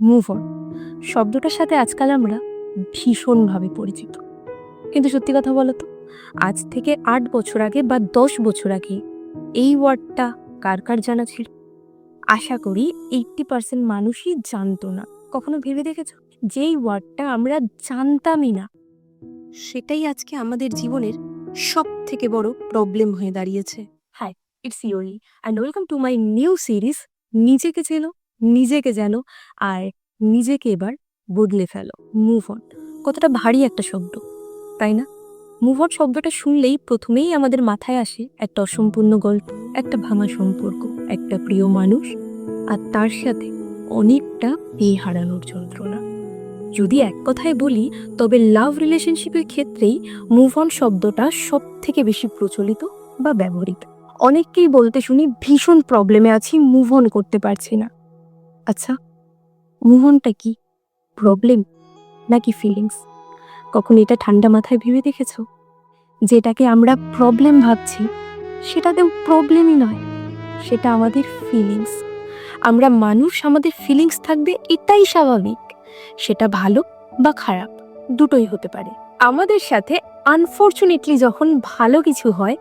Move on শব্দটার সাথে আজকাল আমরা ভীষণভাবে পরিচিত। কিন্তু সত্যি কথা বলো তো, আজ থেকে আট বছর আগে বা দশ বছর আগে এই ওয়ার্ডটা কার কার জানা ছিল? আশা করি এইটটি পার্সেন্ট মানুষই জানতো না। কখনো ভেবে দেখেছ? যেই ওয়ার্ডটা আমরা জানতামই না। সেটাই আজকে আমাদের জীবনের সব থেকে বড় প্রবলেম হয়ে দাঁড়িয়েছে। Hi it's Yuri and welcome to my new series নিজেকে চেনো নিজেকে যেন আর নিজেকে এবার বদলে ফেলো। মুভ অন কতটা ভারী একটা শব্দ, তাই না? মুভ অন শব্দটা শুনলেই প্রথমেই আমাদের মাথায় আসে একটা অসম্পূর্ণ গল্প, একটা ভাঙা সম্পর্ক, একটা প্রিয় মানুষ, আর তার সাথে অনেকটা পেয়ে হারানোর যন্ত্রণা। যদি এক কথায় বলি, তবে লাভ রিলেশনশিপের ক্ষেত্রেই মুভ অন শব্দটা সব থেকে বেশি প্রচলিত বা ব্যবহৃত। অনেককেই বলতে শুনি ভীষণ প্রবলেমে আছি মুভ অন করতে পারছি না। আচ্ছা মুভ অনটা কি প্রবলেম নাকি ফিলিংস কখন এটা ঠান্ডা মাথায় ভেবে দেখেছ? যেটাকে আমরা প্রবলেম ভাবছি, সেটাতেও প্রবলেমই নয়, সেটা আমাদের ফিলিংস আমরা মানুষ, আমাদের ফিলিংস থাকবে এটাই স্বাভাবিক, সেটা ভালো বা খারাপ, দুটোই হতে পারে। আমাদের সাথে আনফর্চুনেটলি যখন ভালো কিছু হয়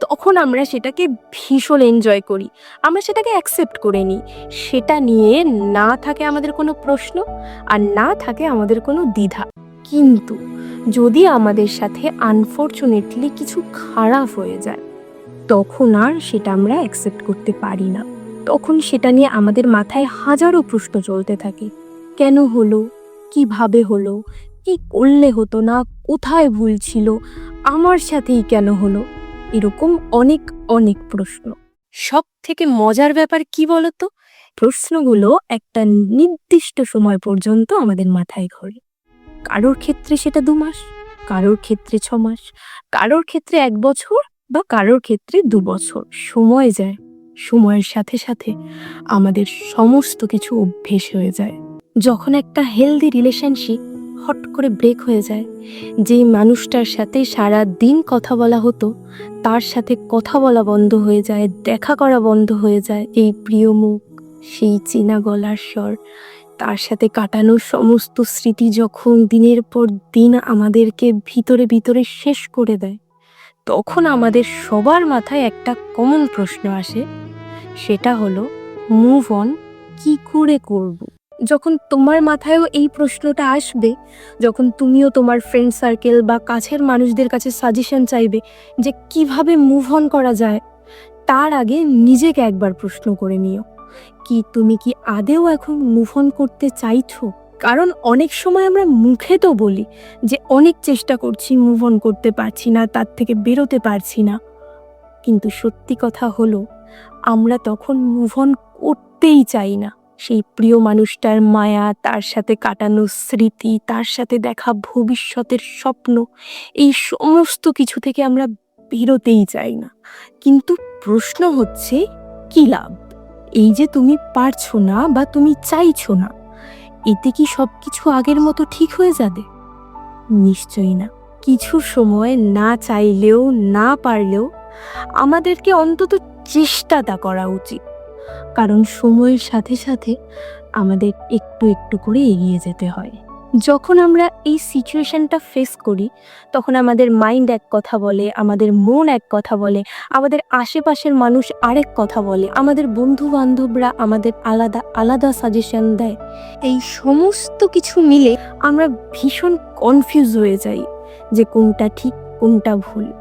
তখন আমরা সেটাকে ভীষণ এনজয় করি। আমরা সেটাকে অ্যাকসেপ্ট করে নিই। সেটা নিয়ে না থাকে আমাদের কোনো প্রশ্ন আর না থাকে আমাদের কোনো দ্বিধা। কিন্তু যদি আমাদের সাথে আনফর্চুনেটলি কিছু খারাপ হয়ে যায়, তখন আর সেটা আমরা অ্যাকসেপ্ট করতে পারি না। তখন সেটা নিয়ে আমাদের মাথায় হাজারো প্রশ্ন চলতে থাকে। কেন হলো? কীভাবে হলো? কি করলে হতো না? কোথায় ভুল ছিল? আমার সাথেই কেন হলো? এরকম অনেক অনেক প্রশ্ন। সব থেকে মজার ব্যাপার কি বলতো? প্রশ্নগুলো একটা নির্দিষ্ট সময় পর্যন্ত আমাদের মাথায় ঘোরে। কারোর ক্ষেত্রে সেটা দু মাস, কারোর ক্ষেত্রে ছ মাস, কারোর ক্ষেত্রে এক বছর বা কারোর ক্ষেত্রে দু বছর। সময় যায়, সময়ের সাথে সাথে আমাদের সমস্ত কিছু অভ্যেস হয়ে যায়। যখন একটা হেলদি রিলেশনশিপ হট করে ব্রেক হয়ে যায়। যেই মানুষটার সাথে সারা দিন কথা বলা হতো, তার সাথে কথা বলা বন্ধ হয়ে যায়, দেখা করা বন্ধ হয়ে যায়। এই প্রিয় মুখ, সেই চেনা গলার স্বর, তার সাথে কাটানো সমস্ত স্মৃতি যখন দিনের পর দিন আমাদেরকে ভিতরে ভিতরে শেষ করে দেয়, তখন আমাদের সবার মাথায় একটা কমন প্রশ্ন আসে। সেটা হলো মুভ অন কি করে করব? যখন তোমার মাথায়ও এই প্রশ্নটা আসবে, যখন তুমিও তোমার ফ্রেন্ড সার্কেল বা কাছের মানুষদের কাছে সাজেশন চাইবে যে কীভাবে মুভ অন করা যায়, তার আগে নিজেকে একবার প্রশ্ন করে নিও। কি তুমি কি আদেও এখন মুভ অন করতে চাইছো? কারণ অনেক সময় আমরা মুখে তো বলি যে অনেক চেষ্টা করছি মুভ অন করতে পারছি না, তার থেকে বেরোতে পারছি না। কিন্তু সত্যি কথা হলো, আমরা তখন মুভ অন করতেই চাই না। সেই প্রিয় মানুষটার মায়া, তার সাথে কাটানো স্মৃতি, তার সাথে দেখা ভবিষ্যতের স্বপ্ন, এই সমস্ত কিছু থেকে আমরা বেরোতেই চাই না। কিন্তু প্রশ্ন হচ্ছে, কি লাভ? এই যে তুমি পারছ না বা তুমি চাইছো না, এতে কি সব কিছু আগের মতো ঠিক হয়ে যাবে? নিশ্চয়ই না। কিছু সময় না চাইলেও, না পারলেও আমাদেরকে অন্তত চেষ্টাটা করা উচিত। কারণ সময়ের সাথে সাথে আমাদের একটু একটু করে এগিয়ে যেতে হয়। যখন আমরা এই সিচুয়েশনটা ফেস করি, তখন আমাদের মাইন্ড এক কথা বলে, আমাদের মন এক কথা বলে, আমাদের আশেপাশের মানুষ আরেক কথা বলে, আমাদের বন্ধু বান্ধবরা আমাদের আলাদা আলাদা সাজেশন দেয়। এই সমস্ত কিছু মিলে আমরা ভীষণ কনফিউজ হয়ে যাই যে কোনটা ঠিক, কোনটা ভুল।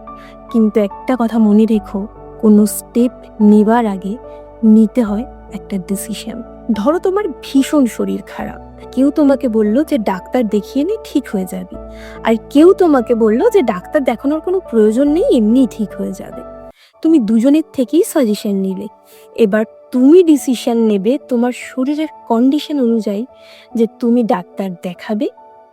কিন্তু একটা কথা মনে রেখো, কোনো স্টেপ নেবার আগে নিতে হয় একটা ডিসিশন ধরো তোমার ভীষণ শরীর খারাপ। কেউ তোমাকে বলল যে ডাক্তার দেখিয়ে নে, ঠিক হয়ে যাবে। আর কেউ তোমাকে বলল যে ডাক্তার দেখানোর কোনো প্রয়োজন নেই, এমনি ঠিক হয়ে যাবে। তুমি দুজনের থেকেই সাজেশন নিলে। এবার তুমি ডিসিশন নেবে তোমার শরীরের কন্ডিশন অনুযায়ী যে তুমি ডাক্তার দেখাবে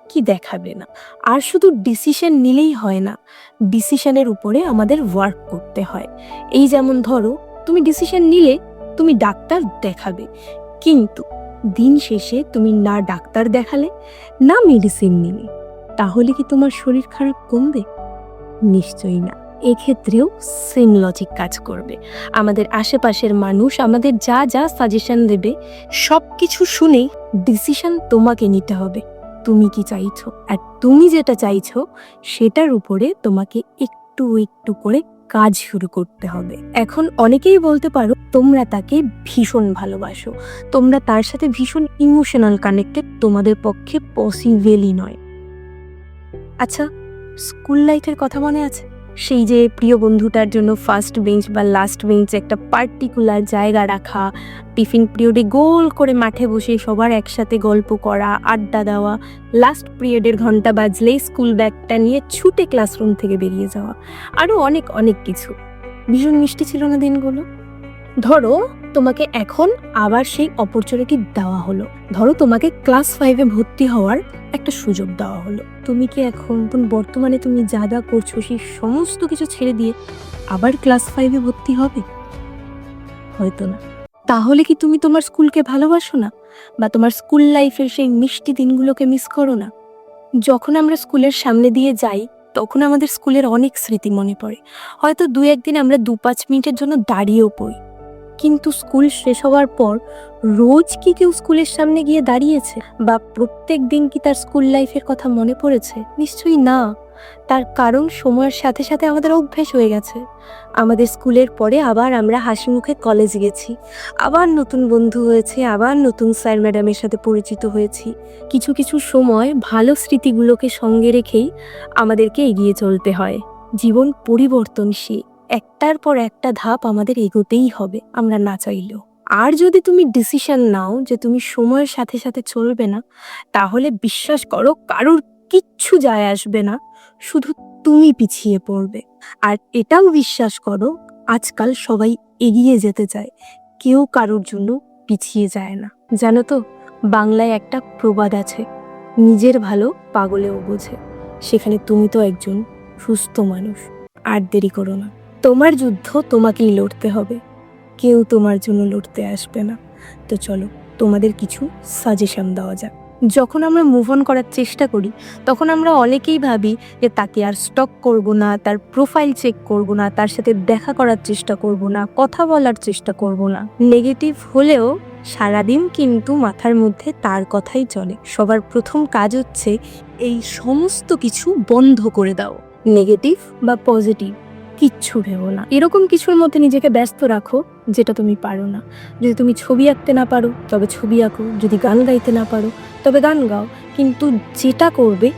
কি দেখাবে না। আর শুধু ডিসিশন নিলেই হয় না ডিসিশনের উপরে আমাদের ওয়ার্ক করতে হয়। এই যেমন ধরো, তুমি ডিসিশন নিলে তুমি ডাক্তার দেখাবে। কিন্তু দিন শেষে তুমি না ডাক্তার দেখালে, না মেডিসিন নিলে, তাহলে কি তোমার শরীর খারাপ কমবে? নিশ্চয়ই না। এক্ষেত্রেও সেম লজিক কাজ করবে। আমাদের আশেপাশের মানুষ আমাদের যা যা সাজেশন দেবে সব কিছু শুনেই ডিসিশন তোমাকে নিতে হবে। তুমি কি চাইছো? আর তুমি যেটা চাইছো, সেটার উপরে তোমাকে একটু একটু করে কাজ শুরু করতে হবে। এখন অনেকেই বলতে পারো, তোমরা তাকে ভীষণ ভালোবাসো। তোমরা তার সাথে ভীষণ ইমোশনাল কানেক্টেড তোমাদের পক্ষে পসিবেলই নয়। আচ্ছা স্কুল লাইফের কথা মনে আছে? সেই যে প্রিয় বন্ধুটার জন্য ফার্স্ট বেঞ্চ বা লাস্ট বেঞ্চ একটা পার্টিকুলার জায়গা রাখা, টিফিন পিরিয়ডে গোল করে মাঠে বসে সবার একসাথে গল্প করা, আড্ডা দেওয়া লাস্ট পিরিয়ডের ঘণ্টা বাজলেই স্কুল ব্যাগটা নিয়ে ছুটে ক্লাসরুম থেকে বেরিয়ে যাওয়া আরও অনেক অনেক কিছু। ভীষণ মিষ্টি ছিল না দিনগুলো? ধরো, তোমাকে এখন আবার সেই অপরচুনিটি দেওয়া হলো। ধরো, তোমাকে ক্লাস ফাইভে ভর্তি হওয়ার একটা সুযোগ দেওয়া হলো। তুমি কি এখন, তুমি বর্তমানে তুমি যা যা করছ, সেই সমস্ত কিছু ছেড়ে দিয়ে আবার ক্লাস ফাইভে ভর্তি হবে? হয়তো না। তাহলে কি তুমি তোমার স্কুলকে ভালোবাসো না? বা তোমার স্কুল লাইফের সেই মিষ্টি দিনগুলোকে মিস করো না? যখন আমরা স্কুলের সামনে দিয়ে যাই, তখন আমাদের স্কুলের অনেক স্মৃতি মনে পড়ে। হয়তো দু একদিন আমরা দু পাঁচ মিনিটের জন্য দাঁড়িয়েও পড়ি। কিন্তু স্কুল শেষ হওয়ার পর রোজ কি কেউ স্কুলের সামনে গিয়ে দাঁড়িয়েছে? বা প্রত্যেক দিন কি তার স্কুল লাইফের কথা মনে পড়েছে? নিশ্চয়ই না। তার কারণ সময়ের সাথে সাথে আমাদের অভ্যেস হয়ে গেছে। আমাদের স্কুলের পরে আবার আমরা হাসি মুখে কলেজ গেছি। আবার নতুন বন্ধু হয়েছে, আবার নতুন স্যার ম্যাডামের সাথে পরিচিত হয়েছি। কিছু কিছু সময় ভালো স্মৃতিগুলোকে সঙ্গে রেখেই আমাদেরকে এগিয়ে চলতে হয়। জীবন পরিবর্তনশীল। একটার পর একটা ধাপ আমাদের এগোতেই হবে, আমরা না চাইলেও। আর যদি তুমি ডিসিশন নাও যে তুমি সময়ের সাথে সাথে চলবে না, তাহলে বিশ্বাস করো কারোর কিচ্ছু যায় আসবে না, শুধু তুমি পিছিয়ে পড়বে। আর এটাও বিশ্বাস করো, আজকাল সবাই এগিয়ে যেতে চায়, কেউ কারোর জন্য পিছিয়ে যায় না। জানো তো, বাংলায় একটা প্রবাদ আছে, নিজের ভালো পাগলেও বোঝে, সেখানে তুমি তো একজন সুস্থ মানুষ, আর দেরি করো না। তোমার যুদ্ধ তোমাকেই লড়তে হবে। কেউ তোমার জন্য লড়তে আসবে না। তো চলো, তোমাদের কিছু সাজেশন দেওয়া যাক। যখন আমরা মুভ অন করার চেষ্টা করি, তখন আমরা অনেকেই ভাবি যে তাকে আর স্টক করব না, তার প্রোফাইল চেক করব না, তার সাথে দেখা করার চেষ্টা করব না, কথা বলার চেষ্টা করব না। নেগেটিভ হলেও সারাদিন কিন্তু মাথার মধ্যে তার কথাই চলে। সবার প্রথম কাজ হচ্ছে এই সমস্ত কিছু বন্ধ করে দাও। নেগেটিভ বা পজিটিভ কিচ্ছু ভেবো না। এরকম কিছুর মধ্যে নিজেকে ব্যস্ত রাখো যেটা তুমি পারো না। যদি তুমি ছবি আঁকতে না পারো, তবে ছবি আঁকো। যদি গান গাইতে না পারো, তবে গান গাও। কিন্তু যেটা করবে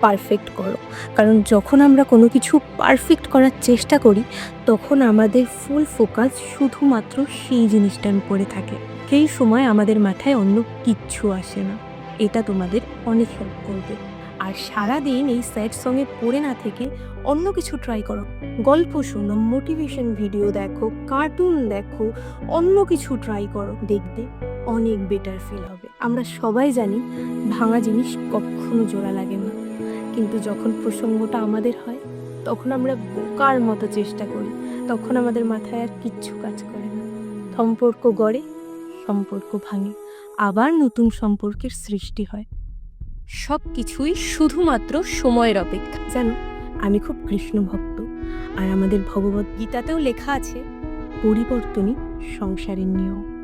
পারফেক্ট করো। কারণ যখন আমরা কোনো কিছু পারফেক্ট করার চেষ্টা করি, তখন আমাদের ফুল ফোকাস শুধুমাত্র সেই জিনিসটার উপরে থাকে। সেই সময় আমাদের মাথায় অন্য কিচ্ছু আসে না। এটা তোমাদের অনেক হেল্প করবে। আর সারাদিন এই স্যাড সঙ্গে পড়ে না থেকে অন্য কিছু ট্রাই করো। গল্প শোনো মোটিভেশন ভিডিও দেখো কার্টুন দেখো, অন্য কিছু ট্রাই করো। দেখবে অনেক বেটার ফিল হবে। আমরা সবাই জানি ভাঙা জিনিস কখনো জোড়া লাগে না। কিন্তু যখন প্রসঙ্গটা আমাদের হয়, তখন আমরা বোকার মতো চেষ্টা করি। তখন আমাদের মাথায় আর কিচ্ছু কাজ করে না। সম্পর্ক গড়ে, সম্পর্ক ভাঙে। আবার নতুন সম্পর্কের সৃষ্টি হয়। সব কিছুই শুধুমাত্র সময়ের অপেক্ষা। জানো আমি খুব কৃষ্ণ ভক্ত। আর আমাদের ভগবত গীতাতেও লেখা আছে পরিবর্তনই সংসারের নিয়ম।